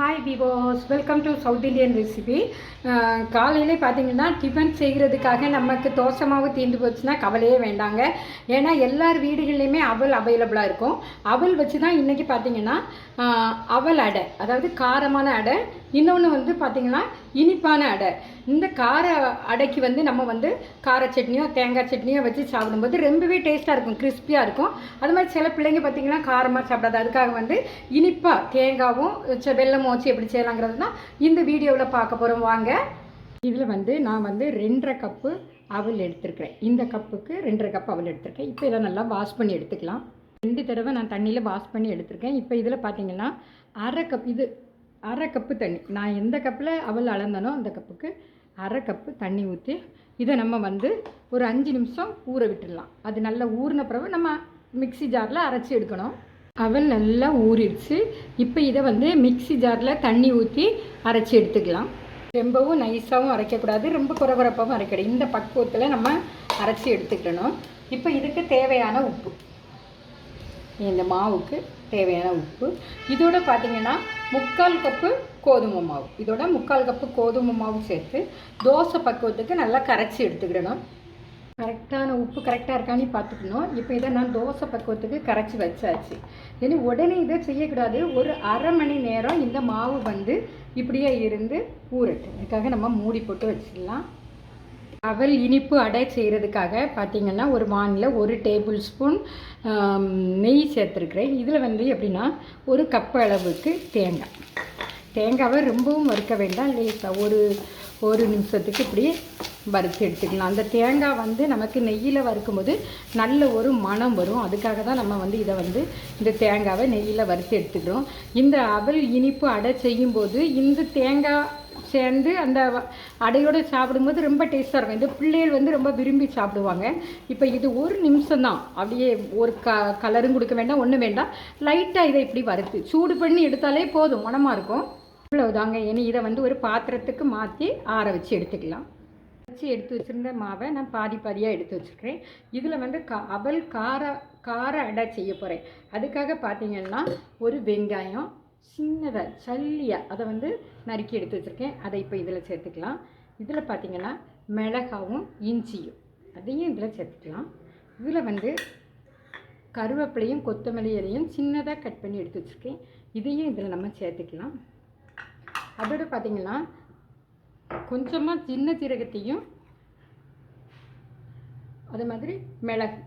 Hi viewers welcome to south Indian recipe காலையிலே பார்த்தீங்கன்னா tiffin செய்கிறதுக்காக நமக்கு தோசை மாவு தீர்ந்து போச்சுன்னா கவலையே வேண்டாங்க. ஏன்னா எல்லார் வீடுகள்லையுமே அவல் அவைலபிளாக இருக்கும். அவல் வச்சு தான் இன்றைக்கி பார்த்தீங்கன்னா அவல் அடை அதாவது காரமான அடை இன்னொன்று வந்து பார்த்தீங்கன்னா இனிப்பான அடை. இந்த கார அடைக்கு வந்து நம்ம வந்து கார சட்னியோ தேங்காய் சட்னியோ வச்சு சாப்பிடும்போது ரொம்பவே டேஸ்ட்டாக இருக்கும் கிறிஸ்பியாக இருக்கும். அது மாதிரி சில பிள்ளைங்க பார்த்தீங்கன்னா காரமாக சாப்பிடாது. அதுக்காக வந்து இனிப்பாக தேங்காவும் வெள்ளமும் வச்சு எப்படி செய்யலாங்கிறது தான் இந்த வீடியோவில் பார்க்க போகிறோம் வாங்க. இதில் வந்து நான் வந்து ரெண்டரை கப்பு அவல் எடுத்திருக்கிறேன். இந்த கப்புக்கு ரெண்டரை கப் அவல் எடுத்திருக்கேன். இப்போ இதை நல்லா வாஷ் பண்ணி எடுத்துக்கலாம். ரெண்டு தடவை நான் தண்ணியில் வாஷ் பண்ணி எடுத்திருக்கேன். இப்போ இதில் பார்த்தீங்கன்னா அரை கப் இது அரை கப்பு தண்ணி. நான் எந்த கப்பில் அவள் அளந்தனோ அந்த கப்புக்கு அரை கப்பு தண்ணி ஊற்றி இதை நம்ம வந்து ஒரு அஞ்சு நிமிஷம் ஊற விட்டுடலாம். அது நல்லா ஊறின பிறகு நம்ம மிக்ஸி ஜாரில் அரைச்சி எடுக்கணும். அவள் நல்லா ஊறிடுச்சு. இப்போ இதை வந்து மிக்ஸி ஜாரில் தண்ணி ஊற்றி அரைச்சி எடுத்துக்கலாம். ரொம்பவும் நைஸாகவும் அரைக்கக்கூடாது. ரொம்ப குறகுறப்பாகவும் அரைக்கக்கூடாது இந்த பக்குவத்தில் நம்ம அரைச்சி எடுத்துக்கணும். இப்போ இதுக்கு தேவையான உப்பு. இந்த மாவுக்கு தேவையான உப்பு. இதோட பார்த்தீங்கன்னா முக்கால் கப்பு கோதுமை மாவு. இதோட முக்கால் கப்பு கோதுமை மாவு சேர்த்து தோசை பக்குவத்துக்கு நல்லா கரைச்சி எடுத்துக்கிடணும். கரெக்டான உப்பு கரெக்டாக இருக்கான்னு பார்த்துக்கணும் இப்போ இதை நான் தோசை பக்குவத்துக்கு கரைச்சி வச்சாச்சு. இனி உடனே இதை செய்யக்கூடாது. ஒரு அரை மணி நேரம் இந்த மாவு வந்து இப்படியே இருந்து ஊறட்டு இதுக்காக நம்ம மூடி போட்டு வச்சிடலாம் அவல் இனிப்பு அடை செய்கிறதுக்காக பார்த்தீங்கன்னா ஒரு வானில் ஒரு டேபிள் ஸ்பூன் நெய் சேர்த்துருக்குறேன். இதில் வந்து எப்படின்னா ஒரு கப் அளவுக்கு தேங்காய். தேங்காவை ரொம்பவும் வறுக்க வேண்டாம். லேசாக ஒரு ஒரு நிமிஷத்துக்கு இப்படி வறுத்து எடுத்துக்கலாம். அந்த தேங்காய் வந்து நமக்கு நெய்யில் வறுக்கும்போது நல்ல ஒரு மணம் வரும். அதுக்காக தான் நம்ம வந்து இதை வந்து இந்த தேங்காவை நெய்யில் வறுத்து எடுத்துக்கிறோம். இந்த அவல் இனிப்பு அடை செய்யும்போது இந்த தேங்காய் சேர்ந்து அந்த அடையோடு அடையோட சாப்பிடும்போது ரொம்ப டேஸ்ட்டாக இருக்கும். இந்த பிள்ளைகள் வந்து ரொம்ப விரும்பி சாப்பிடுவாங்க. இப்போ இது ஒரு நிமிஷம் தான். அப்படியே ஒரு க கலரும் கொடுக்க வேண்டாம் ஒன்றும் வேண்டாம். லைட்டாக இதை இப்படி வறுத்து சூடு பண்ணி எடுத்தாலே போதும். மணமாக இருக்கும். இவ்வளோதாங்க இனி இதை வந்து ஒரு பாத்திரத்துக்கு மாற்றி ஆற வச்சு எடுத்துக்கலாம். வச்சு எடுத்து வச்சுருந்த மாவை நான் பாதி பாதியாக எடுத்து வச்சுருக்கிறேன். இதில் வந்து கா அவல் கார கார அடை செய்ய போகிறேன் அதுக்காக பார்த்தீங்கன்னா ஒரு வெங்காயம் சின்னதாக சல்லியாக அதை வந்து நறுக்கி எடுத்து வச்சுருக்கேன். அதை இப்போ இதில் சேர்த்துக்கலாம். இதில் பார்த்தீங்கன்னா மிளகாவும் இஞ்சியும் அதையும் இதில் சேர்த்துக்கலாம். இதில் வந்து கருவேப்பிலையும் கொத்தமல்லி இலையும் சின்னதாக கட் பண்ணி எடுத்து வச்சுருக்கேன். இதையும் இதில் நம்ம சேர்த்துக்கலாம். அதோட பார்த்தீங்கன்னா கொஞ்சமாக சின்ன சீரகத்தையும் அது மாதிரி மிளகு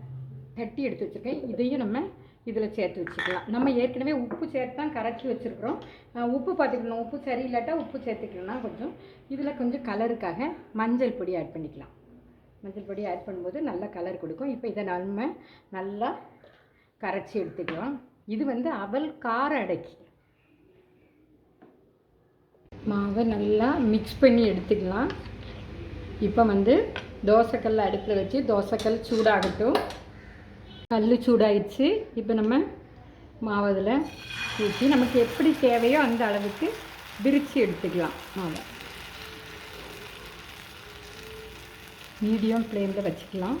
தட்டி எடுத்து வச்சுருக்கேன். இதையும் நம்ம இதில் சேர்த்து வச்சுக்கலாம். நம்ம ஏற்கனவே உப்பு சேர்த்து தான் கரைச்சி வச்சுருக்குறோம். உப்பு பார்த்துக்கணும். உப்பு சரியில்லாட்டா உப்பு சேர்த்துக்கலாம் கொஞ்சம் இதில் கொஞ்சம் கலருக்காக மஞ்சள் பொடி ஆட் பண்ணிக்கலாம். மஞ்சள் பொடி ஆட் பண்ணும்போது நல்ல கலர் கொடுக்கும். இப்போ இதை நம்ம நல்லா கரைச்சி எடுத்துக்கலாம். இது வந்து அவல் கார அடைக்கி. மாவை நல்லா மிக்ஸ் பண்ணி எடுத்துக்கலாம். இப்போ வந்து தோசைக்கல் அடுப்பில் வச்சு தோசைக்கல் சூடாகட்டும். கல் சூடாயிடுச்சு. இப்போ நம்ம மாவு ஊற்றி நமக்கு எப்படி தேவையோ அந்த அளவுக்கு விரித்து எடுத்துக்கலாம் மாவை. மீடியம் ஃப்ளேமில் வச்சுக்கலாம்.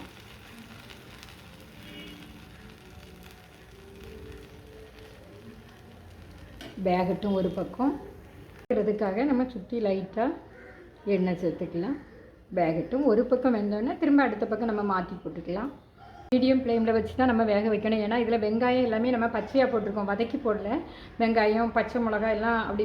வேகட்டும் ஒரு பக்கம். இருக்கிறதுக்காக நம்ம சுற்றி லைட்டாக எண்ணெய் சேர்த்துக்கலாம். வேகட்டும் ஒரு பக்கம் வெந்தோடனே திரும்ப அடுத்த பக்கம் நம்ம மாற்றி போட்டுக்கலாம். மீடியம் ஃப்ளேமில் வச்சு தான் நம்ம வேக வைக்கணும். ஏன்னா இதில் வெங்காயம் எல்லாமே நம்ம பச்சையாக போட்டிருக்கோம். வதக்கி போடல. வெங்காயம் பச்சை மிளகாய் எல்லாம் அப்படி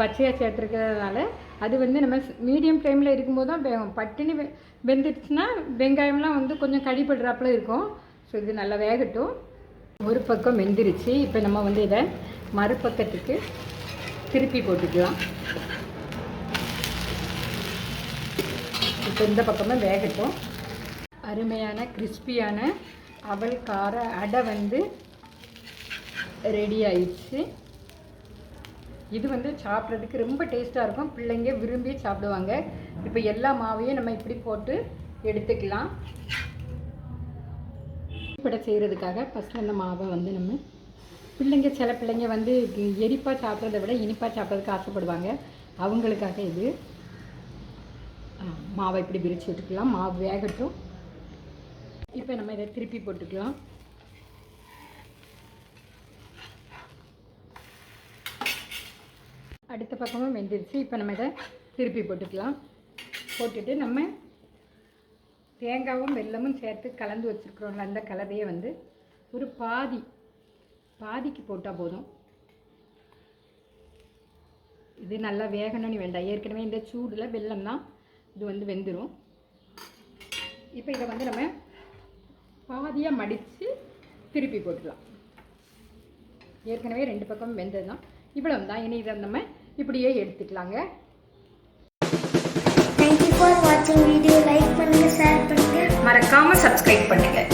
பச்சையாக சேர்த்துருக்கிறதுனால அது வந்து நம்ம மீடியம் ஃப்ளேமில் இருக்கும்போது தான் வேகும். பட்டுன்னு வெ வெந்துடுச்சுன்னா வெங்காயம்லாம் வந்து கொஞ்சம் கடிப்படுறாப்புல இருக்கும். ஸோ இது நல்லா வேகட்டும். ஒரு பக்கம் வெந்துருச்சு. இப்போ நம்ம வந்து இதை மறுபக்கத்துக்கு திருப்பி போட்டுக்கலாம். இப்போ இந்த பக்கமாக வேகட்டும். அருமையான கிறிஸ்பியான அவல் கார அடை வந்து ரெடி ஆயிடுச்சு. இது வந்து சாப்பிட்றதுக்கு ரொம்ப டேஸ்ட்டாக இருக்கும். பிள்ளைங்க விரும்பி சாப்பிடுவாங்க. இப்போ எல்லா மாவையும் நம்ம இப்படி போட்டு எடுத்துக்கலாம். படை செய்கிறதுக்காக ஃபஸ்ட்டு அந்த மாவை வந்து நம்ம பிள்ளைங்க சில பிள்ளைங்க வந்து எரிப்பாக சாப்பிட்றத விட இனிப்பாக சாப்பிட்றதுக்கு ஆசைப்படுவாங்க. அவங்களுக்காக இது. மாவை இப்படி பிரித்து விட்டுக்கலாம். மாவு வேகட்டும். இப்போ நம்ம இதை திருப்பி போட்டுக்கலாம். அடுத்த பக்கமும் வெந்துருச்சு. இப்போ நம்ம இதை திருப்பி போட்டுக்கலாம். போட்டுட்டு நம்ம தேங்காவும் வெல்லமும் சேர்த்து கலந்து வச்சுருக்குறோம்ல அந்த கலவையை வந்து ஒரு பாதி பாதிக்கு போட்டால் போதும். இது நல்லா வேகணும்னு வேண்டாம். ஏற்கனவே இந்த சூடில் வெல்லம் தான் இது வந்து வெந்துடும் இப்போ இதை வந்து நம்ம பாதியாக மடித்து திருப்பி போட்டுக்கலாம் ஏற்கனவே ரெண்டு பக்கம் வெந்தது தான் இவ்வளவு தான் இனி இதை நம்ம இப்படியே எடுத்துக்கலாங்க. தேங்க்யூ ஃபார் வாட்சிங் வீடியோ லைக் ஷேர் மறக்காமல் சப்ஸ்கிரைப் பண்ணுங்கள்